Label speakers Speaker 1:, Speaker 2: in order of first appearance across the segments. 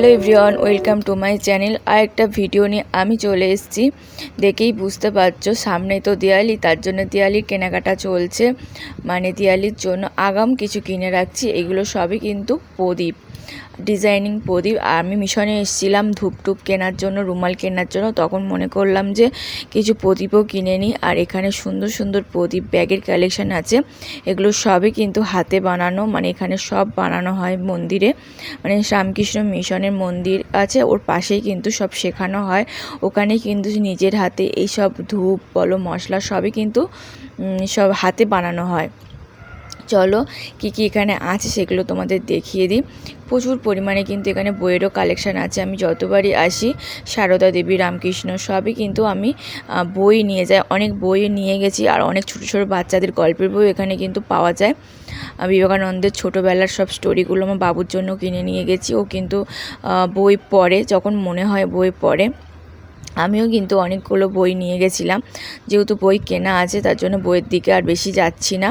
Speaker 1: Hello everyone, welcome to my channel. আর একটা video নিয়ে আমি চলে এসেছি। দেখেই বুঝতে পারছ, সামনে তো দিয়ালি তার জন্য দিয়ালির কেনাকাটা চলছে। মানে দিয়ালির জন্য আগাম কিছু কিনে রাখছি, এগুলো সবই কিন্তু প্রদীপ, ডিজাইনিং প্রদীপ। আমি মিশনে এসেছিলাম ধূপ টুপ কেনার জন্য, রুমাল কেনার জন্য, তখন মনে করলাম যে কিছু প্রদীপও কিনে নিই। আর এখানে সুন্দর সুন্দর প্রদীপ ব্যাগের কালেকশান আছে। এগুলো সবই কিন্তু হাতে বানানো মানে এখানে সব বানানো হয় মন্দিরে। মানে রামকৃষ্ণ মিশনের মন্দির আছে, ওর পাশেই কিন্তু সব শেখানো হয়। ওখানে কিন্তু নিজের হাতে এইসব ধূপ, বলো মশলা সবই কিন্তু সব হাতে বানানো হয়। চলো, কি কি এখানে আছে সেগুলো তোমাদের দেখিয়ে দিই। প্রচুর পরিমাণে কিন্তু এখানে বইয়েরও কালেকশান আছে। আমি যতবারই আসি, সারদা দেবী, রামকৃষ্ণ, সবই কিন্তু আমি বই নিয়ে যাই। অনেক বই নিয়ে গেছি আর অনেক ছোটো ছোটো বাচ্চাদের গল্পের বই এখানে কিন্তু পাওয়া যায়। বিবেকানন্দের ছোটোবেলার সব স্টোরিগুলো আমার বাবুর জন্য কিনে নিয়ে গেছি। ও কিন্তু বই পড়ে, যখন মনে হয় বই পড়ে। আমিও কিন্তু অনেকগুলো বই নিয়ে গেছিলাম। যেহেতু বই কেনা আছে, তার জন্য বইয়ের দিকে আর বেশি যাচ্ছি না।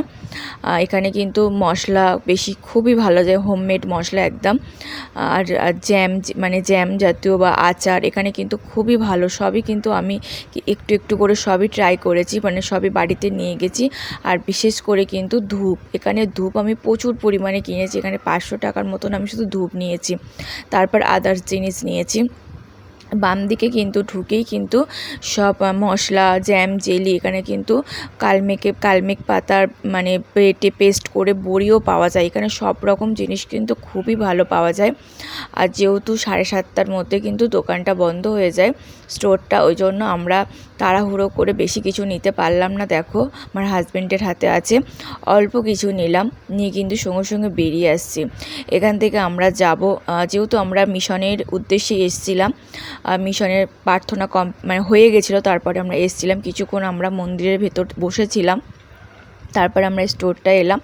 Speaker 1: এখানে কিন্তু মশলা বেশি, খুবই ভালো যায় হোমমেড মশলা একদম। আর জ্যাম মানে জ্যাম জাতীয় বা আচার, এখানে কিন্তু খুবই ভালো। সবই কিন্তু আমি একটু একটু করে সবই ট্রাই করেছি মানে সবই বাড়িতে নিয়ে গেছি। আর বিশেষ করে কিন্তু ধূপ, এখানে ধূপ আমি প্রচুর পরিমাণে কিনেছি। এখানে পাঁচশো টাকার মতন আমি শুধু ধূপ নিয়েছি। তারপর আদার্স জিনিস নিয়েছি। বাম দিকে কিন্তু ঢুকেই কিন্তু সব মশলা, জ্যাম, জেলি এখানে কিন্তু কালমেকে, কালমেক পাতার মানে পেটে পেস্ট করে বড়িও পাওয়া যায়। এখানে সব রকম জিনিস কিন্তু খুবই ভালো পাওয়া যায়। আর যেহেতু সাড়ে সাতটার মধ্যে কিন্তু দোকানটা বন্ধ হয়ে যায়, স্টোরটা ওই জন্য আমরা তাড়াহুড়ো করে বেশি কিছু নিতে পারলাম না। দেখো, আমার হাজব্যান্ডের হাতে আছে। অল্প কিছু নিলাম, নিয়ে কিন্তু সঙ্গে সঙ্গে বেরিয়ে আসছি। এখান থেকে আমরা যাব যেহেতু আমরা মিশনের উদ্দেশ্যে এসেছিলাম মিশনের প্রার্থনা কম মানে হয়ে গেছিল। তারপরে আমরা এসেছিলাম। কিছুক্ষণ আমরা মন্দিরের ভেতর বসেছিলাম। তারপর আমরা স্টোরটা এলাম।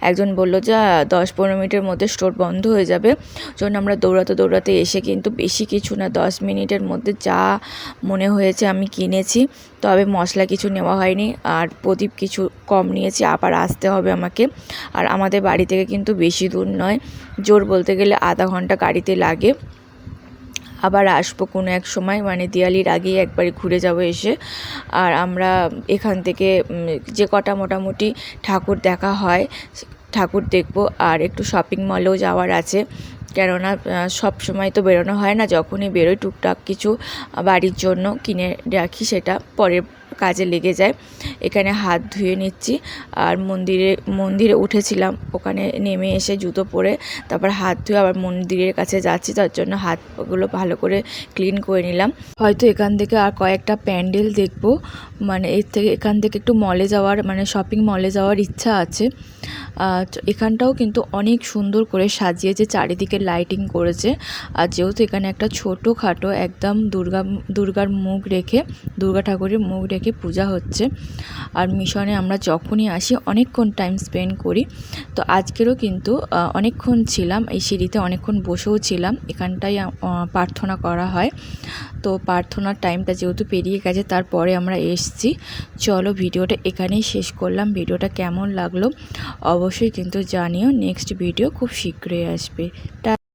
Speaker 1: একজন বলল যে দশ পনেরো মিনিটের মধ্যে স্টোর বন্ধ হয়ে যাবে। জন্য আমরা দৌড়াতে দৌড়াতে এসে কিন্তু বেশি কিছু না, দশ মিনিটের মধ্যে যা মনে হয়েছে আমি কিনেছি। তবে মশলা কিছু নেওয়া হয়নি। আর প্রদীপ কিছু কম নিয়েছি। আবার আসতে হবে আমাকে। আর আমাদের বাড়ি থেকে কিন্তু বেশি দূর নয়। জোর বলতে গেলে আধা ঘণ্টা গাড়িতে লাগে। আবার আসব কোনো এক সময়। মানে দিওয়ালির আগেই একবারে ঘুরে যাব এসে। আর আমরা এখান থেকে যে কটা মোটামুটি ঠাকুর দেখা হয়, ঠাকুর দেখব। আর একটু শপিং মলেও যাওয়ার আছে। কেননা সব সময় তো বেরোনো হয় না। যখনই বেরোই, টুকটাক কিছু বাড়ির জন্য কিনে রাখি সেটা। পরের কাজে লেগে যায়। এখানে হাত ধুয়ে নিচ্ছি আর মন্দিরে মন্দিরে উঠেছিলাম। ওখানে নেমে এসে জুতো পরে তারপর হাত ধুয়ে আবার মন্দিরের কাছে যাচ্ছি। তার জন্য হাতগুলো ভালো করে ক্লিন করে নিলাম। হয়তো এখান থেকে আর কয়েকটা প্যান্ডেল দেখব। মানে এর থেকে এখান থেকে একটু মলে যাওয়ার মানে শপিং মলে যাওয়ার ইচ্ছা আছে। এখানটাও কিন্তু অনেক সুন্দর করে সাজিয়েছে, চারিদিকে লাইটিং করেছে। আর যেহেতু এখানে একটা ছোটো খাটো একদম দুর্গা, দুর্গার মুখ রেখে, দুর্গা ঠাকুরের মুখ রেখে পূজা হচ্ছে। আর মিশনে আমরা যখনই আসি, অনেকক্ষণ টাইম স্পেন্ড করি। তো আজকেরও কিন্তু অনেকক্ষণ ছিলাম, এই সিঁড়িতে অনেকক্ষণ বসেও ছিলাম। এখানটাই প্রার্থনা করা হয়। তো প্রার্থনার টাইমটা যেহেতু পেরিয়ে গেছে, তারপরে আমরা এসছি। চলো ভিডিওটা এখানেই শেষ করলাম। ভিডিওটা কেমন লাগল অবশ্যই কিন্তু জানিও। নেক্সট ভিডিও খুব শীঘ্রই আসবে।